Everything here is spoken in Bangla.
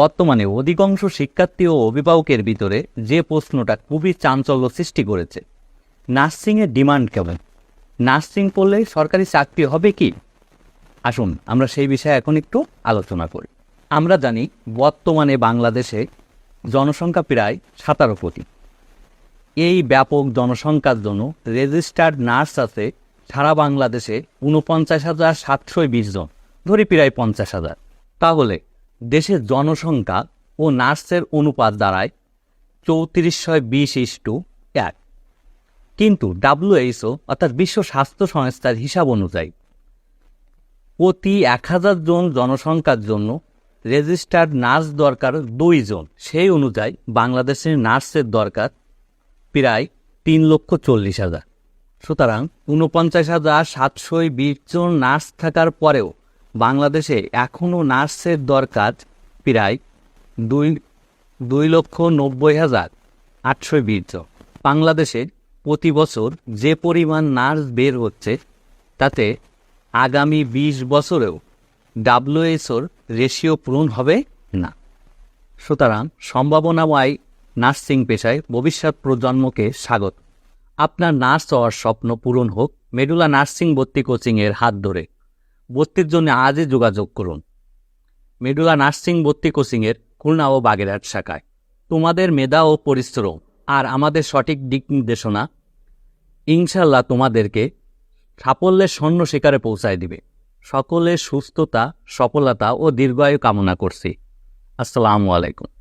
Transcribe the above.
বর্তমানে অধিকাংশ শিক্ষার্থী ও অভিভাবকের ভিতরে যে প্রশ্নটা খুবই চাঞ্চল্য সৃষ্টি করেছে। নার্সিংয়ের ডিমান্ড কেমন? নার্সিং পড়লে সরকারি চাকরি হবে কি? আসুন, আমরা সেই বিষয়ে এখন একটু আলোচনা করি। আমরা জানি বর্তমানে বাংলাদেশে জনসংখ্যা প্রায় সাতারো কোটি। এই ব্যাপক জনসংখ্যার জন্য রেজিস্টার্ড নার্স আছে সারা বাংলাদেশে উনপঞ্চাশ হাজার সাতশো বিশ জন, ধরি প্রায় পঞ্চাশ হাজার। তাহলে দেশের জনসংখ্যা ও নার্সের অনুপাত দাঁড়ায় চৌত্রিশশো বিশ ইস টু এক। কিন্তু ডাব্লিউএইচও অর্থাৎ বিশ্ব স্বাস্থ্য সংস্থার হিসাব অনুযায়ী প্রতি এক হাজার জন জনসংখ্যার জন্য রেজিস্টার্ড নার্স দরকার দুইজন। সেই অনুযায়ী বাংলাদেশের নার্সের দরকার প্রায় তিন লক্ষ চল্লিশ হাজার। সুতরাং উনপঞ্চাশ হাজার সাতশো বিশ জন নার্স থাকার পরেও বাংলাদেশে এখনও নার্সের দরকার প্রায় দুই দুই লক্ষ নব্বই হাজার আটশো বিশ বাংলাদেশে প্রতি বছর যে পরিমাণ নার্স বের হচ্ছে, তাতে আগামী বিশ বছরেও ডাব্লিউএসওর রেশিও পূরণ হবে না। সুতরাং সম্ভাবনাময় নার্সিং পেশায় ভবিষ্যৎ প্রজন্মকে স্বাগত। আপনার নার্স হওয়ার স্বপ্ন পূরণ হোক। মেডুলা নার্সিং ভর্তি কোচিংয়ের হাত ধরে ভর্তির জন্য আজই যোগাযোগ করুন। মেডুলা নার্সিং ভর্তি কোচিংয়ের খুলনা ও বাগেরহাট শাখায়। তোমাদের মেধা ও পরিশ্রম আর আমাদের সঠিক দিক নির্দেশনা ইনশাল্লাহ তোমাদেরকে সাফল্যের স্বর্ণ শিকারে পৌঁছায় দিবে। সকলের সুস্থতা, সফলতা ও দীর্ঘায়ু কামনা করছি। আসসালামু আলাইকুম।